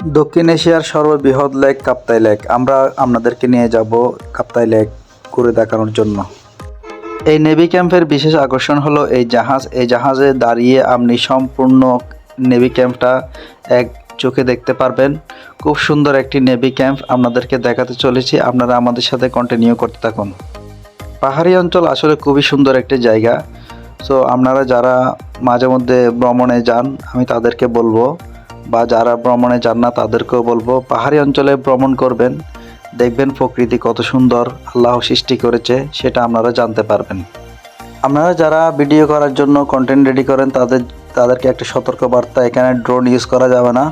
দক্ষিণ এশিয়ার সর্ববৃহৎ লেক কাপ্তাই লেক। আমরা আপনাদেরকে নিয়ে যাব কাপ্তাই লেক ঘুরে দেখানোর জন্য। এই নেভি ক্যাম্পের বিশেষ আকর্ষণ হলো এই জাহাজ। এই জাহাজে দাঁড়িয়ে আপনি সম্পূর্ণ নেভি ক্যাম্পটা এক চোখে দেখতে পারবেন। খুব সুন্দর একটি নেভি ক্যাম্প আপনাদেরকে দেখাতে চলেছি। আপনারা আমাদের সাথে কন্টিনিউ করতে থাকুন। পাহাড়ি অঞ্চল আসলে খুবই সুন্দর একটি জায়গা। সো আপনারা যারা মাঝে মধ্যে ভ্রমণে যান, আমি তাদেরকে বলব বা যারা ভ্রমণে যান না, তাদেরকেও বলব, পাহাড়ি অঞ্চলে ভ্রমণ করবেন। দেখবেন প্রকৃতি কত সুন্দর, আল্লাহ সৃষ্টি করেছে, সেটা আপনারা জানতে পারবেন। আপনারা যারা ভিডিও করার জন্য কন্টেন্ট রেডি করেন, তাদের, তাদেরকে একটা সতর্ক বার্তা এখানে ড্রোন ইউজ করা যাবে না।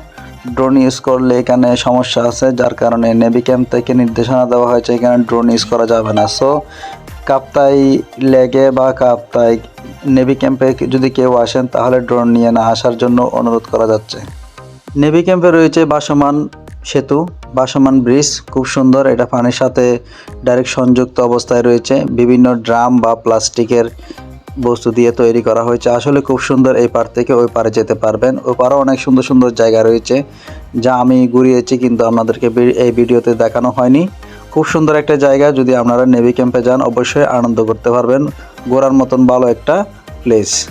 ড্রোন ইউজ করলে এখানে সমস্যা আছে, যার কারণে নেভি ক্যাম্প থেকে নির্দেশনা দেওয়া হয়েছে, এখানে ড্রোন ইউজ করা যাবে না। সো কাপ্তাই লেগে বা কাপ্তাই নেভি ক্যাম্পে যদি কেউ আসেন, তাহলে ড্রোন নিয়ে না আসার জন্য অনুরোধ করা যাচ্ছে। নেভি ক্যাম্পে রয়েছে বাসমান সেতু, বাসমান ব্রিজ, খুব সুন্দর। এটা পানির সাথে ডাইরেক্ট সংযুক্ত অবস্থায় রয়েছে। বিভিন্ন ড্রাম বা প্লাস্টিকের বস্তু দিয়ে তৈরি করা হয়েছে। আসলে খুব সুন্দর এই পার থেকে ওই পারে যেতে পারবেন। ওই পারেও অনেক সুন্দর সুন্দর জায়গা রয়েছে, যা আমি ঘুরিয়েছি, কিন্তু আপনাদেরকে এই ভিডিওতে দেখানো হয়নি। খুব সুন্দর একটা জায়গা। যদি আপনারা নেভি ক্যাম্পে যান, অবশ্যই আনন্দ করতে পারবেন। ঘোরার মতন ভালো একটা প্লেস